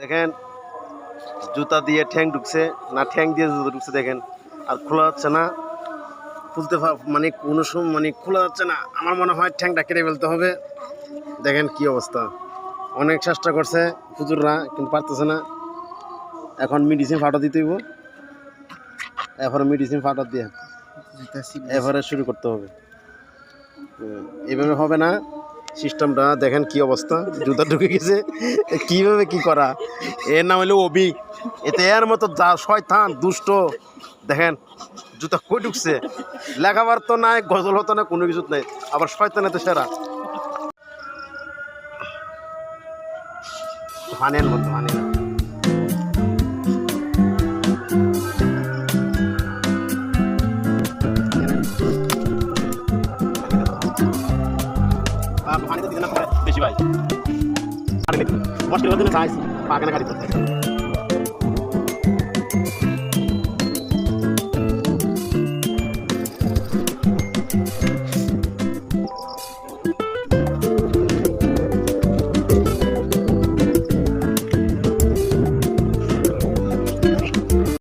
দেখেন জুতা দিয়ে ঠ্যাং ঢুকছে না ঠ্যাং দিয়ে জুতা ঢুকছে দেখেন। আর খোলা যাচ্ছে না। খুলতে মানে কোনো সময় মানে খোলা যাচ্ছে না। আমার মনে হয় ঠ্যাংটা কেটে ফেলতে হবে। দেখেন কি অবস্থা। অনেক চেষ্টা করছে হুজুররা কিন্তু পারতেছে না। এখন মেডিসিন ফাটা দিতে হইব। এরপরে মেডিসিন ফাটা দিয়ে এবারে শুরু করতে হবে। এভাবে হবে না। সিস্টেমটা, দেখেন কি অবস্থা। জুতা ঢুকে গেছে। কীভাবে কি করা? এর নাম হলো অবি। এতে এর মতো যা শয়তান, দুষ্ট, দেখেন, জুতা কই ঢুকছে? লেখাবার তো নাই, গজল হতো না, কোনো কিছু নাই। আবার শয়তান এত সেরা। হানের মতো হানেন পানিতে দিকে না বেশি ভাই। মুশকিল হতে না চাইছি পাখানে করতে।